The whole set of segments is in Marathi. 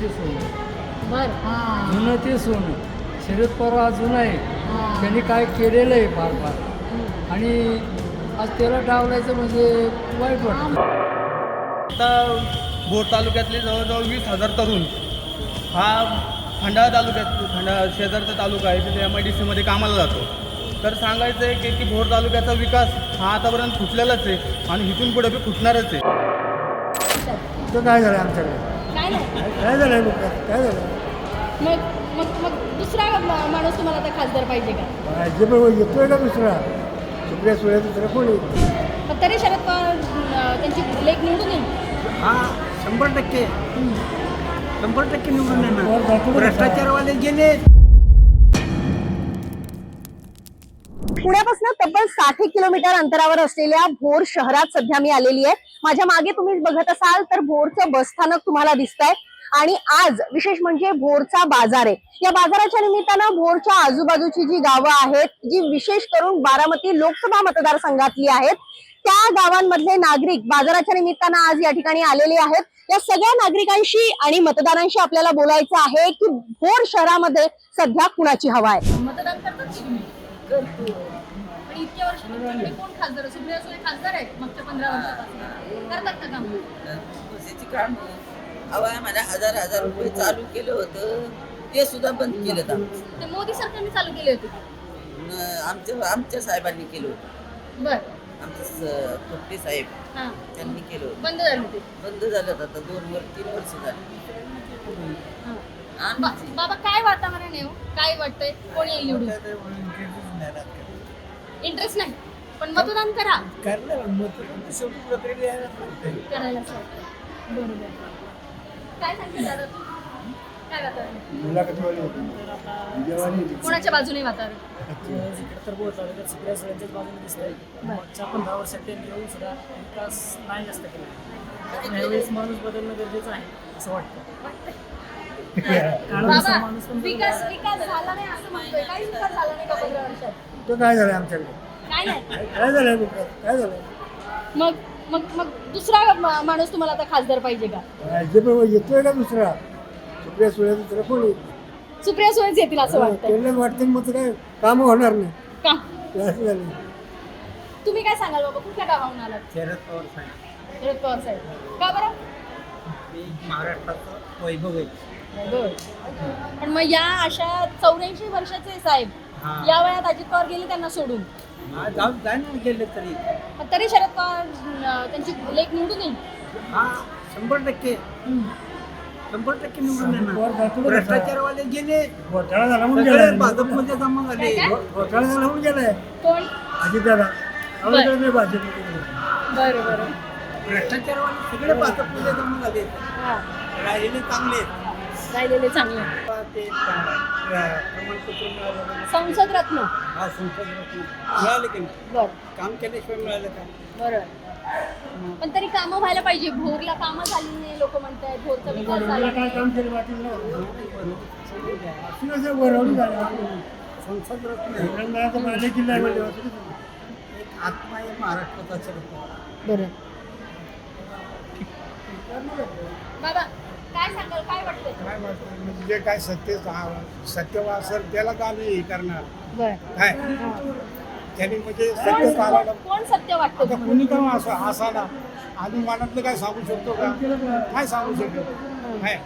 ते सोनं. बर. जुनं ते सोनं. शरद पवार हा जुना आहे. त्यांनी काय केलेलं आहे फार फार. आणि आज त्याला डावलायचं म्हणजे वाईट वाटतं. आता भोर तालुक्यातले जवळजवळ वीस हजार तरुण हा खंडाळा तालुक्यात खंडाळा शेजारचा तालुका आहे तिथे एम आय डी सीमध्ये कामाला जातो. तर सांगायचं आहे की की भोर तालुक्याचा विकास हा आतापर्यंत फुटलेलाच आहे आणि इथून पुढे बी फुटणारच आहे. तर काय झालं आमच्याकडे? काय नाही काय झालं लोकांत काय झालं? मग मग मग दुसरा मा- माणूस तुम्हाला आता खासदार पाहिजे का? भाजप येतोय का दुसरा? सुप्रिया सुळे दुसरा कोण येतो पण तरी शरद पवार अं, त्यांची लेख निवडून येईल. हा शंभर टक्के. शंभर टक्के निवडून येणार? भ्रष्टाचारवाले गेले पुण्यापासून तब्बल साठ किलोमीटर अंतरावर असलेल्या भोर शहरात सध्या मी आलेली आहे. माझ्या मागे तुम्ही बघत असाल तर भोरचं बसस्थानक तुम्हाला दिसतंय. आणि आज विशेष म्हणजे भोरचा बाजार आहे. या बाजाराच्या निमित्तानं भोरच्या आजूबाजूची जी गावं आहेत जी विशेष करून बारामती लोकसभा मतदारसंघातली आहेत त्या गावांमधले नागरिक बाजाराच्या निमित्तानं आज या ठिकाणी आलेले आहेत. या सगळ्या नागरिकांशी आणि मतदारांशी आपल्याला बोलायचं आहे की भोर शहरामध्ये सध्या कुणाची हवा आहे? मतदान करतात करतो. पण इतक्या वर्ष तुमच्याकडे कोण खासदार? सुप्रिया सुळे खासदार आहेत मागच्या पंधरा वर्षापासून. करतात का काम? बसायची काम अहो आम्हाला हजार हजार रुपये चालू केलं होतं. ते सुद्धा बंद केलं आमचं ते मोदी सरकारने चालू केले होते न- आमच्या आमच्या साहेबांनी केलं होतं. बर. आमचे स- थोपटे साहेब हा. त्यांनी केलं होतं. बंद झाले ते बंद झालं आता दोन वर तीन वर्ष झाली. हा. आम्ही बा- बाबा काय वातावरण आहे हो? काय वाटतंय? कोण येईल निवडून? इंटरेस्ट नाही. पण मतदान करा. करायला बरोबर. काय सांगते दादा तू? काय वातावरण? कोणाच्या बाजूने वातावरण? तर बोलतो तर सुप्रिया सुळेंच्याच बाजूने दिसतंय. मागच्या पंधरा वर्षात त्यांनी येऊन सुद्धा विकास नाही जास्त केला. पण यावेळेस माणूस बदलणं गरजेचं आहे असं वाटतं. काळानुसार बाबा माणूस पण विकास विकास झाला नाही असं म्हणतोय. काही विकास झाला नाही का पंधरा वर्षात? तो काय झालं आमच्याकडे? काय नाही काय झालं काय झालं? मग मग मग दुसरा मा- माणूस तुम्हाला आता खासदार पाहिजे का? भाजप येतोय का दुसरा. सुप्रिया सुळे दुसरा कोण सुप्रिया सुळेच येतील असं वाटतंय. त्यांना वाटतं मग काय काम होणार नाही. का? असं झालं. तुम्ही काय सांगाल बाबा? कुठल्या गावाहून आलात? शरद पवार साहेब. शरद पवार साहेब. का बरं? हे महाराष्ट्राचं वैभव आहे. बरं. पण मग या अशा चौऱ्याऐंशी वर्षाचे साहेब. या वयात अजित पवार गेले त्यांना सोडून. गेले तरी. तरी शरद पवार अं, त्यांची लेख निवडून येईल. हा शंभर टक्के. शंभर टक्के निवडून येणार? भ्रष्टाचारवाले गेले. घोटाळा झाला म्हणून सगळे गेलाय भाजपमध्ये जमा झाले. काय? काय? घोटाळा झाला म्हणून गेलाय कोण? अजितदादा. बरं. आवडत नाही भाजप बरं बरं. भ्रष्टाचारवाले सगळे भाजपमध्ये जमा झाले. हा. राहिलेले चांगले. राहिलेले चांगले. ते प्रमाणपत्र मिळालं संसद रत्न. हा संसद रत्न. मिळाले की नाही? बर. काम केल्याशिवाय मिळालं का? बरोबर पण तरी कामं व्हायला पाहिजे. भोरला कामं झाली नाही लोक म्हणतायत. भोरचा विकास झाला काय नाही. काम केलं असं झालं. संसद रत्न. किल्ला म्हणजे? एक आत्मा आहे महाराष्ट्राचा बरं. बाबा काय सांगाल काय वाटतंय? काय वाटतं म्हणजे जे काय सत्य सत्य असेल त्याला का नाही हे करणार? काय? त्यांनी म्हणजे सत्य चालायला कोण सत्य वाटतं? आता? कुणी का असं असाना आधी मनातलं काय सांगू शकतो का? काय सांगू शकतो? काय?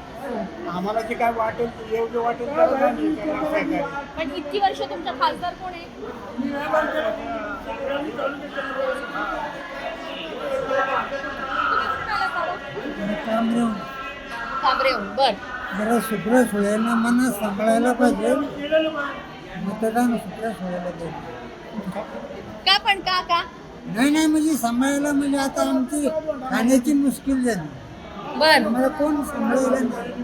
आम्हाला जे काय वाटेल एवढं वाटेल त्याला काय नाही करणार? काय काय? पण इतकी वर्ष तुमचा खासदार कोण आहे? कांबरेहून बर. जरा सुप्रिया सुळेंना मनात सांभाळायला पाहिजे. मतदान सुप्रिया सुळेला द्यायचं. का पण का का? नाही नाही म्हणजे सांभाळायला म्हणजे आता आमची खाण्याची मुश्किल झाली. बर. आम्हाला कोण सांभाळायला नाही.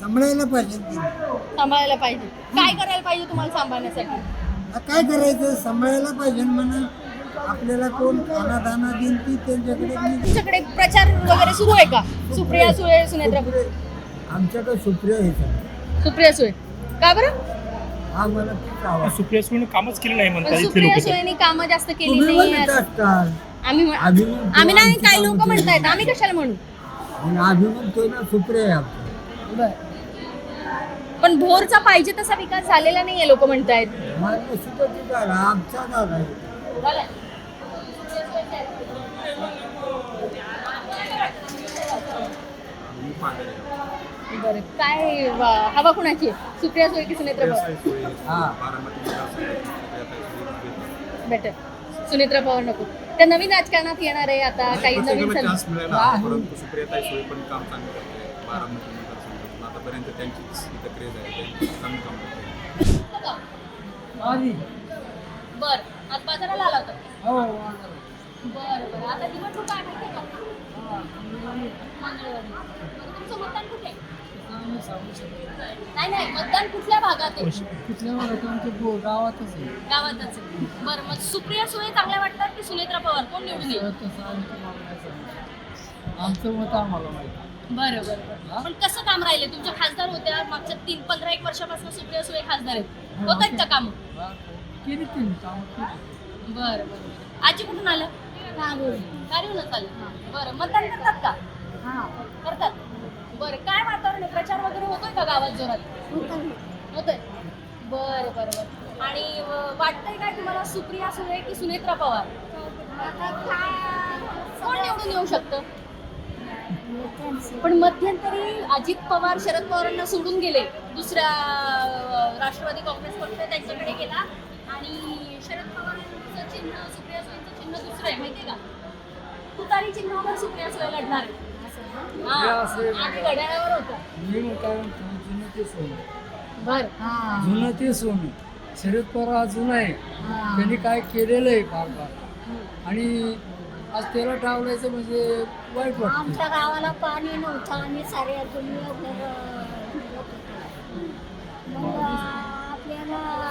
सांभाळायला पाहिजे. त्यांनी. सांभाळायला पाहिजे. काय करायला पाहिजे तुम्हाला सांभाळण्यासाठी? आता काय करायचं? सांभाळायला पाहिजे म्हणा. आपल्याला कोण देईन ती त्यांच्याकडे मी- तुमच्याकडे प्रचार वगैरे सुरू आहे का? सुप्रिया सुळे सुनेत्रा आमच्याकडे सुप्रिया. सुप्रिया सुळे. का बरं? हा मला खूप आवडतो. सुप्रिया सुळेने कामच केलं नाही पण म्हणतात इथले सुप्रिया लोक सुळेनी कामं जास्त केली तुम्ही नाही म्हणत असं- असताल. आम्ही म्हण- आम्ही नाही आमची काही कामं लोक केली. म्हणतायत. आम्ही कशाला म्हणू? आणि ना सुप्रिया आहे पण भोरचा पाहिजे तसा विकास झालेला नाहीये लोक म्हणतायत. आमचा झालाय? बरं काय वा- हवा कुणाची? आहे? सुप्रिया सुळे की सुनेत्रा पवार? बेटर सुनेत्रा पवार नको. त्या नवीन राजकारणात येणार आहे आता काही नवीन चान्स सं- मिळाला परंतु सुप्रियाताई सुळे पण काम चांगलं करते. बारामती मतदारसंघातून आतापर्यंत त्यांचीच इथं क्रेज आहे त्यांची चांगलं काम करते. आधी बर आज बाजाराला आला होता. हो बरं बरं. आता निवडणूक आहे माहिती आहे का मंगळवारी बरं, तुमचं मतदान कुठे आहे? नाही नाही मतदान कुठल्या भागात आहे कुठल्या भागात आमच्या गो- गावातच आहे. गावातच आहे. बरं मग सुप्रिया सुळे चांगल्या वाटतात की सुनेत्रा पवार? कोण निवडून येईल? तसं आम्ही तुम्हाला नाही सांगू. आमचं मत आम्हाला माहिती बरं बरं बरं. पण कसं काम राहिले? तुमच्या खासदार होत्या मागच्या तीन पंधरा एक वर्षापासून सुप्रिया सुळे खासदार आहेत. होत आहेत का काम? केली तीन कामं केली. बरं बरं आजी कुठून आलं कार्यालयात आलं बरं मतदान करतात का? करतात. बरं काय वातावरण आहे? प्रचार वगैरे होतोय का गावात जोरात? होतोय. बरं बरं बरं. आणि अं, वाटतंय काय तुम्हाला सुप्रिया सुळे की सुनेत्रा पवार? कोण निवडून येऊ शकतं? पण मध्यंतरी अजित पवार शरद पवारांना सोडून गेले. दुसऱ्या अं, राष्ट्रवादी काँग्रेस पक्ष त्यांच्याकडे गेला. आणि शरद पवारांचं चिन्ह सुप्रिया सुळेंचं चिन्ह दुसरं आहे माहितीये का? तुतारी चिन्हावर सुप्रिया सुळे लढणार आहे. हा, हे आधी घड्याळावर होतं. मी म्हणतो ते बर. जुनं ते सोनं. शरद पवार हा जुना आहे त्यांनी काय केलेलं आहे फार फार. आणि आज त्याला टावलायचं म्हणजे वाईट वाटतं आमच्या गावाला पाणी नव्हतं. आणि सारे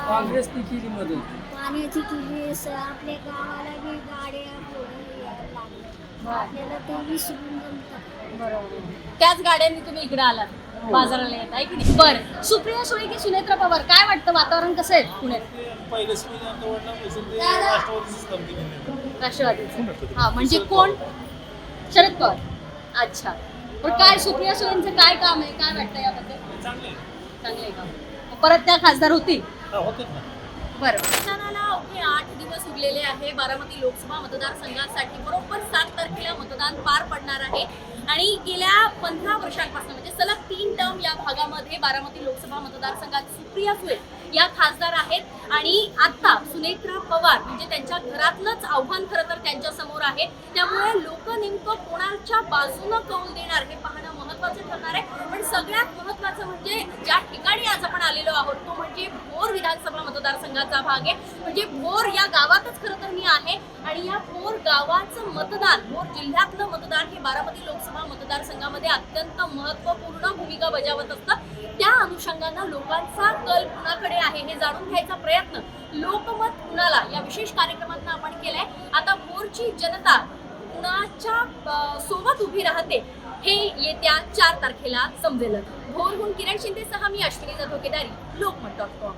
काँग्रेसने केली मदत. पाण्याची केली. स- आपल्या गावाला बी गाड्या पोरं यायला लागल्या. आपल्याला ते विसरून जमतं बरोबर. त्याच गाड्यांनी तुम्ही इकडे आलात. बाजाराला येत आहे की नाही? बरं. सुप्रिया सुळे की सुनेत्रा पवार? काय वाटतं? वातावरण कसं आहे पुण्यात? राष्ट्रवादीचं. हा म्हणजे कोण? शरद पवार. अच्छा. पण काय सुप्रिया सुळेंचं काय काम आहे? काय वाटतं याबद्दल? चांगलं आहे. का? मग परत त्या खासदार होतील. बरं. मतदानाला अवघे आठ दिवस उरलेले आहे. बारामती लोकसभा मतदारसंघासाठी बरोबर सात तारखेला मतदान पार पडणार आहे. आणि गेल्या पंधरा वर्षांपासून म्हणजे सलग तीन टर्म या भागामध्ये बारामती लोकसभा मतदारसंघात सुप्रिया सुळे या खासदार आहेत. आणि आता सुनेत्रा पवार म्हणजे त्यांच्या घरातलंच आव्हान खरं तर त्यांच्यासमोर आहे. त्यामुळे लोक नेमकं कोणाच्या बाजूनं कौल देणार हे पाहणं महत्वाचं ठरणार आहे. पण सगळ्यात महत्वाचं म्हणजे ज्या ठिकाणी आज आपण आलेलो आहोत तो म्हणजे भोर विधानसभा मतदारसंघाचा भाग आहे. म्हणजे भोर या गावातच खरं तर मी आहे आणि या भोर गावाचं मतदान भोर जिल्ह्यातलं मतदान हे बारामती लोकसभा मतदारसंघामध्ये अत्यंत महत्त्वपूर्ण भूमिका बजावत असतं. त्या अनुषंगानं लोकांचा कल कुणाकडे आहे हे जाणून घ्यायचा प्रयत्न लोकमत कुणाला या विशेष कार्यक्रमात आपण केलाय. आता भोरची जनता कुणाच्या सोबत उभी राहते हे येत्या चार तारखेला समजेल भोरहून किरण शिंदेसह मी अश्विनी जाधव केदारी लोकमत डॉट कॉम